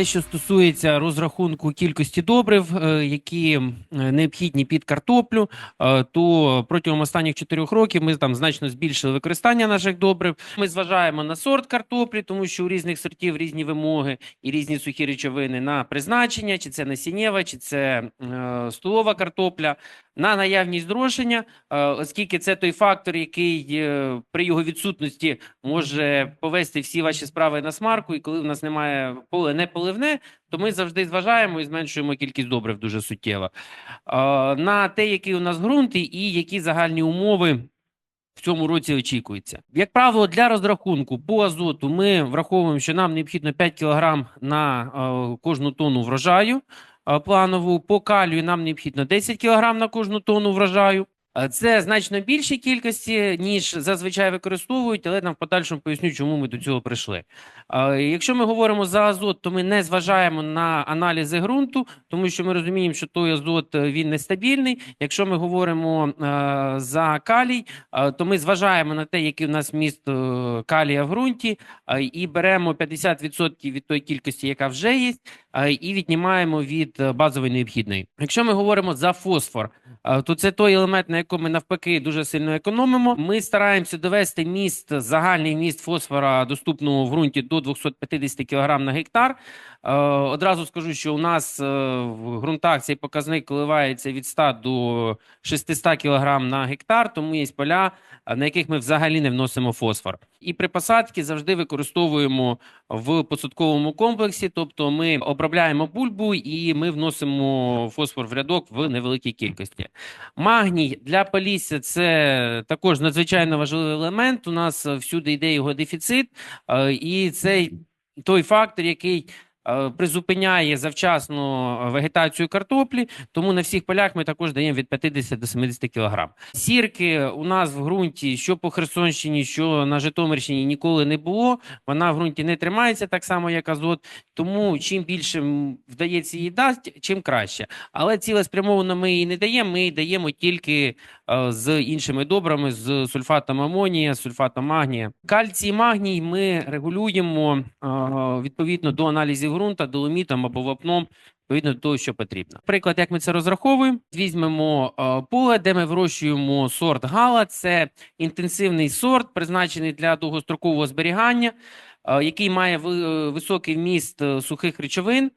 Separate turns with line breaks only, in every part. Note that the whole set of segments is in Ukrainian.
те, що стосується розрахунку кількості добрив, е, які е, необхідні під картоплю, е, то протягом останніх чотирьох років ми там значно збільшили використання наших добрив. Ми зважаємо на сорт картоплі, тому що у різних сортів різні вимоги і різні сухі речовини на призначення, чи це насіннєва, чи це столова картопля, на наявність зрошення, е, оскільки це той фактор, який е, при його відсутності може повести всі ваші справи на смарку, і коли в нас немає поле не поливне, то ми завжди зважаємо і зменшуємо кількість добрив дуже суттєво. Е, На те, який у нас ґрунт і- які загальні умови. В цьому році очікується. Як правило, для розрахунку по азоту ми враховуємо, що нам необхідно 5 кг на кожну тонну врожаю планову. По калію нам необхідно 10 кг на кожну тонну врожаю. Е, Це значно більші кількості, ніж зазвичай використовують, але нам в подальшому поясню, чому ми до цього прийшли. Е, Якщо ми говоримо за азот, то ми не зважаємо на аналізи ґрунту, тому що ми розуміємо, що той азот е, він нестабільний. Якщо ми говоримо за калій, то ми зважаємо на те, який у нас міст калія в ґрунті, і беремо 50% від тої кількості, яка вже є, і віднімаємо від базової необхідної. Якщо ми говоримо за фосфор, то це той елемент, на якому ми навпаки дуже сильно економимо. Ми стараємося довести міст, загальний міст фосфора доступного в ґрунті до 250 кг на гектар. Е, Одразу скажу, що у нас е, в ґрунтах цей показник коливається від 100 до 600 кг на гектар, тому є поля, на яких ми взагалі не вносимо фосфор. І при посадці завжди використовуємо в посадковому комплексі, тобто ми обробляємо бульбу і ми вносимо фосфор в рядок в невеликій кількості. Магній для полісся це також надзвичайно важливий елемент. У нас всюди йде його дефіцит, е, і це той фактор, який призупиняє завчасно вегетацію картоплі, тому на всіх полях ми також даємо від 50 до 70 кг. Сірки у нас в ґрунті, що по Херсонщині, що на Житомирщині ніколи не було. Вона в ґрунті не тримається так само, як азот. Тому чим більше вдається її дати, чим краще. Але цілеспрямовано ми її не даємо. Ми її даємо тільки е, з іншими добрами, з сульфатом амонія, сульфатом магнія. Кальцій магній ми регулюємо е, відповідно до аналізів ґрунта, доломітом або вапном. Відповідно до того, що потрібно. Приклад, як ми це розраховуємо, візьмемо е, поле, де ми вирощуємо сорт гала. Це інтенсивний сорт, призначений для довгострокового зберігання, е, який має е, високий вміст е, сухих речовин.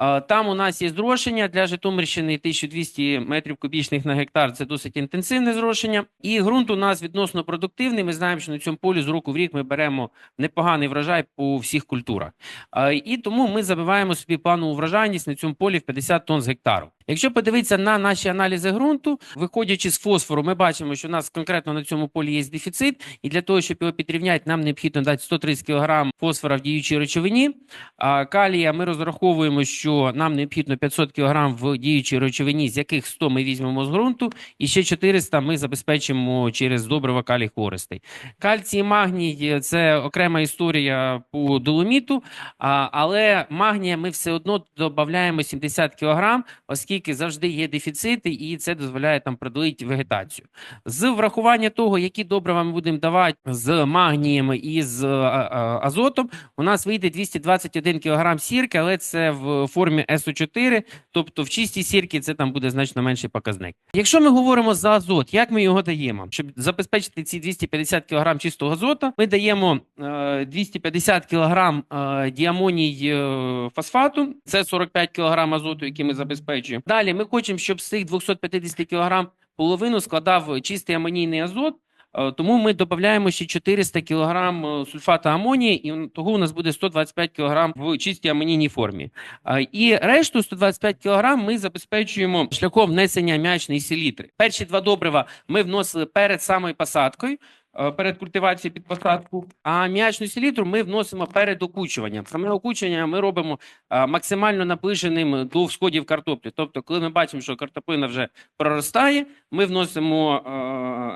Е, Там у нас є зрошення для Житомирщини 1200 метрів кубічних на гектар. Це досить інтенсивне зрошення. І ґрунт у нас відносно продуктивний. Ми знаємо, що на цьому полі з року в рік ми беремо непоганий врожай по всіх культурах. Е, І тому ми забиваємо собі планову врожайність на цьому полі в 50 тонн з гектару. Якщо подивитися на наші аналізи ґрунту, виходячи з фосфору, ми бачимо, що у нас конкретно на цьому полі є дефіцит, і для того, щоб його підрівняти, нам необхідно дати 130 кг фосфора в діючій речовині. А калія ми розраховуємо, що нам необхідно 500 кг в діючій речовині, з яких 100 ми візьмемо з ґрунту, і ще 400 ми забезпечимо через добрива калій хворостей. Кальцій і магній це окрема історія по доломіту, але магнія ми все одно додаємо 70 кг, оскільки завжди є дефіцити, і це дозволяє там продолити вегетацію. З врахування того, які добрива ми будемо давати з магнієм і з а, а, азотом, у нас вийде 221 кг сірки, але це в формі СО4, тобто в чистій сірці це там буде значно менший показник. Якщо ми говоримо за азот, як ми його даємо? Щоб забезпечити ці 250 кг чистого азота, ми даємо е, 250 кг е, діамоній е, фосфату, це 45 кг азоту, який ми забезпечуємо. Далі ми хочемо, щоб з цих 250 кг половину складав чистий амонійний азот. Е, Тому ми додаємо ще 400 кг сульфату амонії, і того у нас буде 125 кг в чистій амонійній формі. Е, І решту 125 кг ми забезпечуємо шляхом внесення м'ячної селітри. Перші два добрива ми вносили перед самою посадкою. Е, Перед культивацією під посадку, а м'ячну селітру ми вносимо перед окучуванням. Саме окучення ми робимо е, максимально наближеним до всходів картоплі. Тобто, коли ми бачимо, що картоплина вже проростає, ми вносимо е,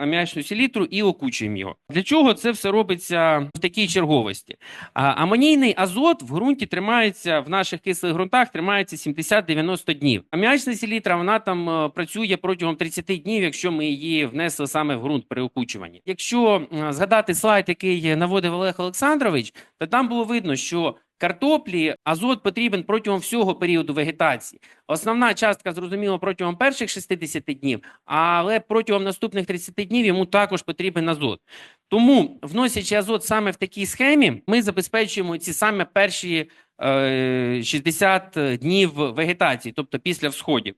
аміачну селітру і окучуємо його. Для чого це все робиться в такій черговості? Амонійний азот в ґрунті тримається в наших кислих ґрунтах тримається 70-90 днів. Аміачна селітра вона там е, працює протягом 30 днів, якщо ми її внесли саме в ґрунт при окучуванні. Якщо е, згадати слайд, який наводив Олег Олександрович, то там було видно, що Картоплі азот потрібен протягом всього періоду вегетації. Основна частка, зрозуміло, протягом перших 60 днів, але протягом наступних 30 днів йому також потрібен азот. Тому, вносячи азот саме в такій схемі, ми забезпечуємо ці саме перші е, 60 днів вегетації, тобто після всходів.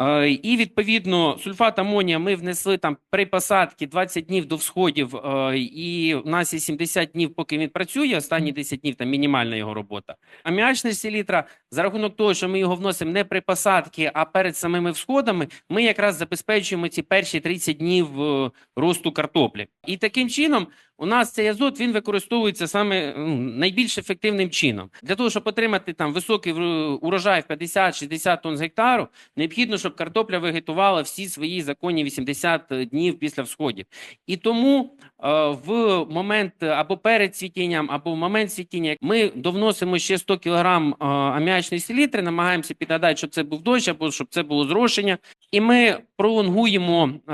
Е, І відповідно сульфат амонія ми внесли там при посадці 20 днів до всходів, е, і у нас є 70 днів, поки він працює. Останні 10 днів там мінімальна його робота. Аміачна селітра, за рахунок того, що ми його вносимо не при посадці, а перед самими всходами, ми якраз забезпечуємо ці перші 30 днів е, росту картоплі. І таким чином у нас цей азот він використовується саме ну, найбільш ефективним чином. Для того, щоб отримати там високий урожай в 50-60 тонн з гектару, необхідно, щоб картопля вегетувала всі свої законні 80 днів після всходів. І тому е, в момент або перед цвітінням, або в момент цвітіння ми довносимо ще 100 кг е, аміачної селітри, намагаємося підгадати, щоб це був дощ, або щоб це було зрошення, і ми пролонгуємо е,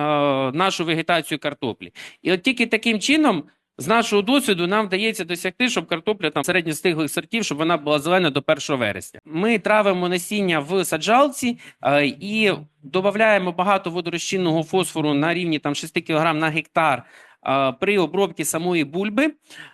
нашу вегетацію картоплі. І от тільки таким чином. З нашого досвіду нам вдається досягти, щоб картопля там середньостиглих сортів, щоб вона була зелена до 1 вересня. Ми травимо насіння в саджалці е, і додаємо багато водорозчинного фосфору на рівні там 6 кг на гектар е, при обробці самої бульби.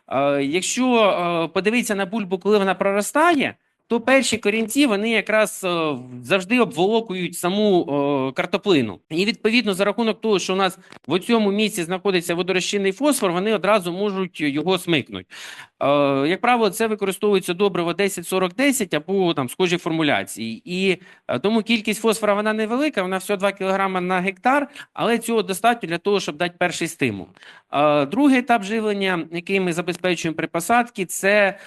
Е, якщо е, подивитися на бульбу, коли вона проростає, то перші корінці вони якраз е, завжди обволокують саму е, картоплину. І відповідно за рахунок того, що у нас в цьому місці знаходиться водорозчинний фосфор, вони одразу можуть його смикнути. Е, як правило, це використовується добриво 10-40-10 або там схожі формуляції. І тому кількість фосфора вона невелика, вона всього 2 кг на гектар, але цього достатньо для того, щоб дати перший стимул. Другий етап живлення, який ми забезпечуємо при посадці, це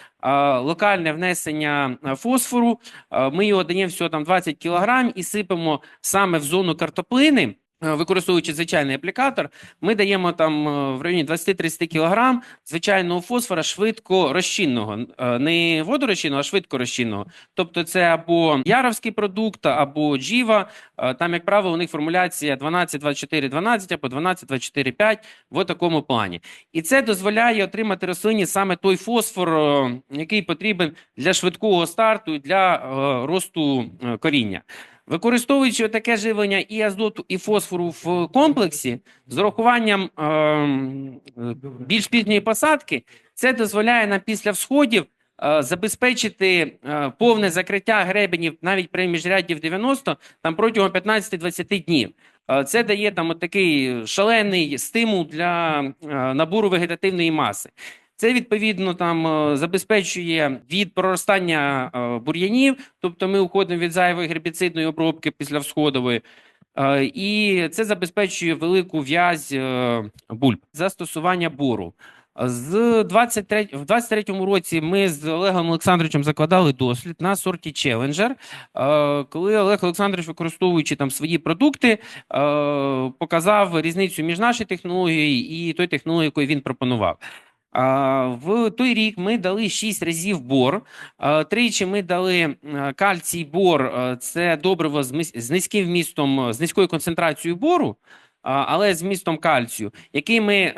локальне внесення е, фосфору. Е, Ми його даємо всього там 20 кг і сипемо саме в зону картоплини. Е, Використовуючи звичайний аплікатор, ми даємо там е, в районі 20-30 кг звичайного фосфора швидко розчинного, Е, не водорозчинного, а швидко розчинного. Тобто це або яровський продукт, або джіва. Там, як правило, у них формуляція 12-24-12 або 12-24-5 в такому плані. І це дозволяє отримати рослині саме той фосфор, який потрібен для швидкого старту і для росту коріння. Використовуючи таке живлення і азоту, і фосфору в комплексі з урахуванням е, більш пізньої посадки, це дозволяє нам після всходів е, забезпечити е, повне закриття гребенів навіть при міжрядді в 90 там протягом 15-20 днів. Е, Це дає там от такий шалений стимул для е, набору вегетативної маси. Це відповідно там е, забезпечує від проростання е, бур'янів, тобто ми уходимо від зайвої гербіцидної обробки після всходової. Е, І це забезпечує велику в'язь бульб. Застосування бору. З 23, в 23-му році ми з Олегом Олександровичем закладали дослід на сорті е, коли Олег Олександрович, використовуючи там свої продукти, показав різницю між нашою технологією і той технологією, яку він пропонував. В той рік ми дали 6 разів бор. Тричі ми дали кальцій бор. Це добриво з низьким вмістом, з низькою концентрацією бору, але з вмістом кальцію, який ми е,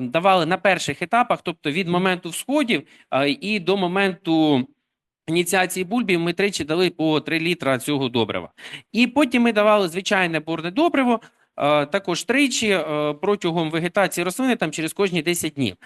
давали на перших етапах, тобто від моменту всходів і до моменту. Ініціації бульбів ми тричі дали по 3 літра цього добрива. І потім ми давали звичайне борне добриво, також тричі е, протягом вегетації рослини там через кожні 10 днів.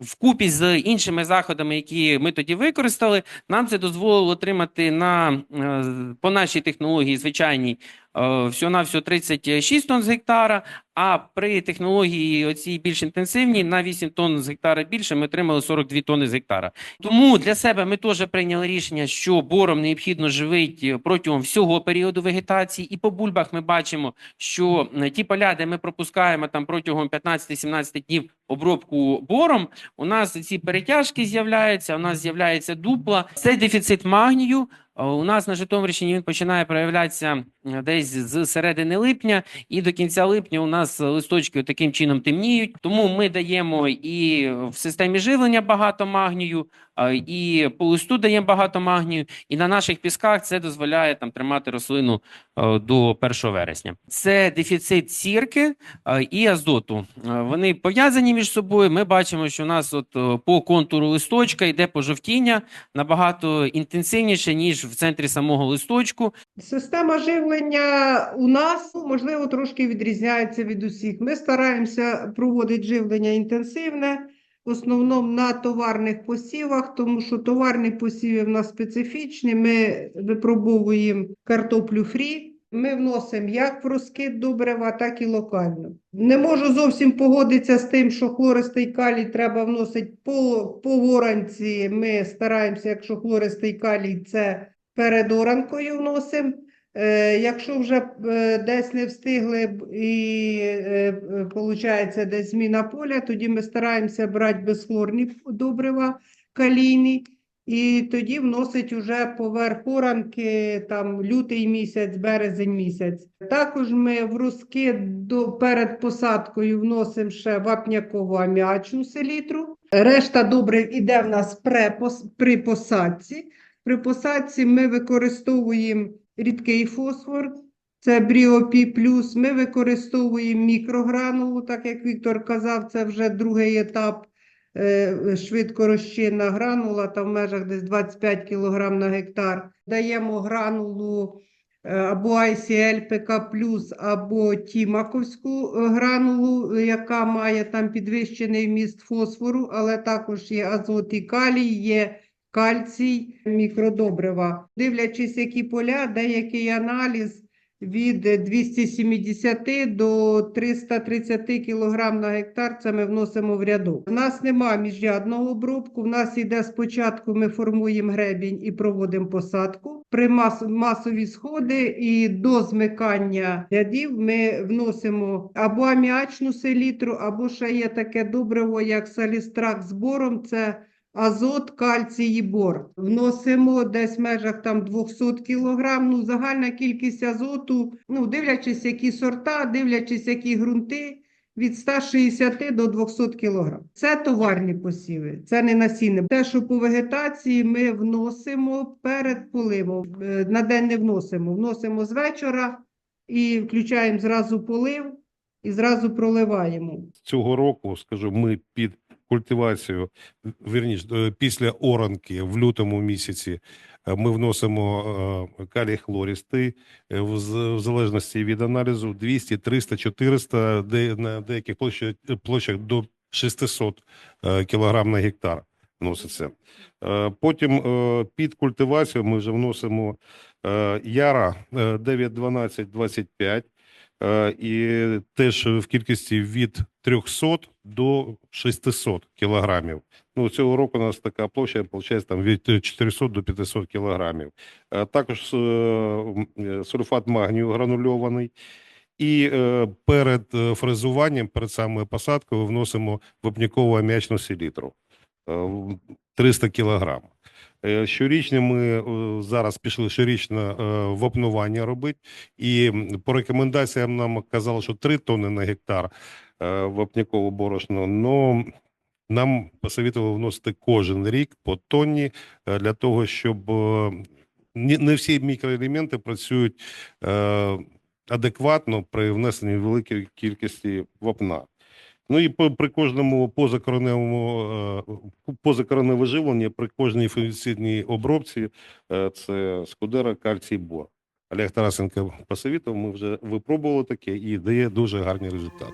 Вкупі з іншими заходами, які ми тоді використали, нам це дозволило отримати на е, по нашій технології звичайній е, всього-навсього 36 тонн з гектара. А при технології оцій більш інтенсивній на 8 тонн з гектара більше ми отримали 42 тонни з гектара. Тому для себе ми теж прийняли рішення, що бором необхідно живити протягом всього періоду вегетації. І по бульбах ми бачимо, що е, ті поля, де ми пропускаємо там протягом 15-17 днів обробку бором, у нас ці перетяжки з'являються, у нас з'являється дупла. Це дефіцит магнію. Е, У нас на Житомирщині він починає проявлятися десь з середини липня, і до кінця липня у нас листочки таким чином темніють. Тому ми даємо і в системі живлення багато магнію, і по листу даємо багато магнію, і на наших пісках це дозволяє там тримати рослину е, до 1 вересня. Це дефіцит сірки е, і азоту. Е, Вони пов'язані між собою. Ми бачимо, що у нас от по контуру листочка йде пожовтіння набагато інтенсивніше, ніж в центрі самого листочку.
Система живлення у нас, можливо, трошки відрізняється від усіх. Ми стараємося проводити живлення інтенсивне, в основному на товарних посівах, тому що товарні посіви в нас специфічні. Ми випробовуємо картоплю фрі. Ми вносимо як в розкид добрива, так і локально. Не можу зовсім погодитися з тим, що хлористий калій треба вносити по, по воранці. Ми стараємося, якщо хлористий калій, це перед оранкою вносимо. Е, якщо вже е, десь не встигли і е, виходить десь зміна поля, тоді ми стараємося брати безхлорні добрива калійні, і тоді вносить уже поверх оранки там лютий місяць, березень місяць. Також ми в розкид до перед посадкою вносимо ще вапнякову аміачну селітру. Решта добрив іде в нас при посадці. При посадці ми використовуємо рідкий фосфор, це Бріопі плюс. Ми використовуємо мікрогранулу, так як Віктор казав, це вже другий етап е, швидкорозчинна гранула, там в межах десь 25 кг на гектар. Даємо гранулу е, або ICL ПК або Тімаковську е, гранулу, яка має там підвищений вміст фосфору, але також є азот і калій, є кальцій, мікродобрива. Дивлячись, які поля, деякий аналіз від 270 до 330 кг на гектар, це ми вносимо в рядок. У нас нема міжрядного обробку, в нас іде спочатку ми формуємо гребінь і проводимо посадку. При мас масові сходи і до змикання рядів ми вносимо або аміачну селітру, або ще є таке добриво, як салістрак з бором, це азот, кальцій і бор. Вносимо десь в межах там 200 кг. Ну, загальна кількість азоту, ну, дивлячись, які сорта, дивлячись, які ґрунти, від 160 до 200 кг. Це товарні посіви, це не насіння. Те, що по вегетації ми вносимо перед поливом. Е, На день не вносимо. Вносимо з вечора і включаємо зразу полив і зразу проливаємо.
цього року, скажу, ми під культивацію, вірніше, після оранки в лютому місяці е, ми вносимо е, калій хлористий е, в залежності від аналізу 200, 300, 400, де на деяких площах, площах до 600 е, кілограм на гектар вноситься. Потім під культивацію ми вже вносимо яра е, 9, 12, 25, Е, і теж в кількості від 300 до 600 кілограмів. Ну, цього року у нас така площа, виходить, там від 400 до 500 кілограмів. Е, Також е, е, сульфат магнію гранульований. І перед фрезуванням, перед самою посадкою, вносимо вапнякову аміачну селітру е, 300 кілограм. Щорічно ми зараз пішли щорічно е, вапнування робити, і по рекомендаціям нам казали, що 3 тонни на гектар е, вапнякового борошно. Но нам посовітували вносити кожен рік по тонні е, для того, щоб е, не всі мікроелементи працюють адекватно при внесенні великої кількості вапна. Ну і при кожному позакореневому е, позакореневе живлення, при кожній фунгіцидній обробці це скудера, кальцій, бор. Олег Тарасенко посовітував, ми вже випробували таке і дає дуже гарні результати.